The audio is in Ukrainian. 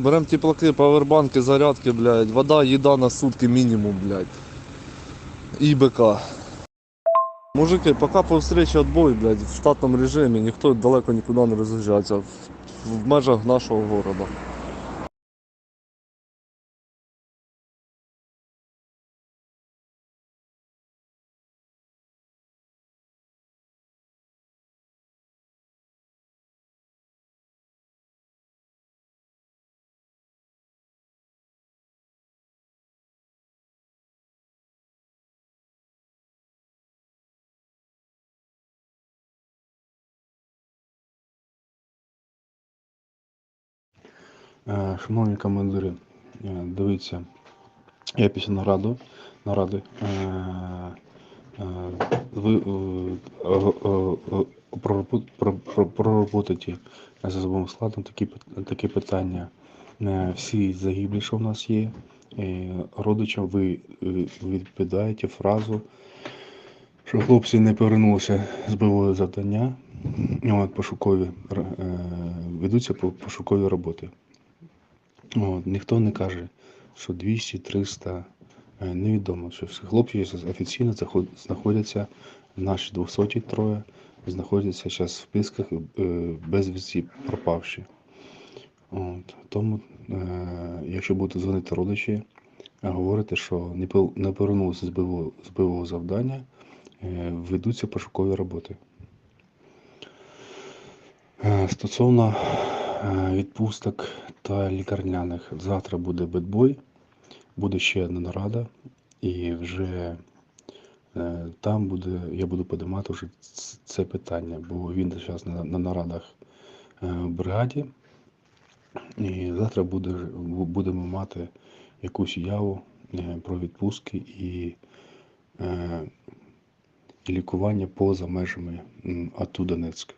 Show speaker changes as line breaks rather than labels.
Берем теплаки, павербанки, зарядки, блядь. Вода, їда на сутки мінімум, блядь. І БК. Мужики, пока по встречі отбой, блядь, в штатному режимі, ніхто далеко нікуди не роз'їжджається. В, межах нашого города.
Шановні командири, е, дивіться, я після нараду, наради е, е, ви е, е, е, прорабу- про- про- проработаті з особовим складом такі, такі питання. Е, Всі загиблі, що в нас є, е, родичам ви е, відповідаєте фразу, що хлопці не повернулися з бойового завдання, пошукові, е, ведуться по- пошукові роботи. От, ніхто не каже, що 200, 300, е, невідомо, що всі хлопці офіційно знаходяться, наші 200 троє, знаходяться зараз в списках е, безвісті пропавші. От, тому, е, якщо будете дзвонити родичі, говорите, що не, пов- не повернулися з бойового, з бойового завдання, е, ведуться пошукові роботи. Е, Стосовно відпусток та лікарняних, завтра буде бедбой, буде ще одна нарада, і вже е, там буде, я буду подимати вже це питання, бо він зараз на, на нарадах е, в бригаді, і завтра буде, будемо мати якусь яву е, про відпустки і, е, і лікування поза межами АТУ Донецьк.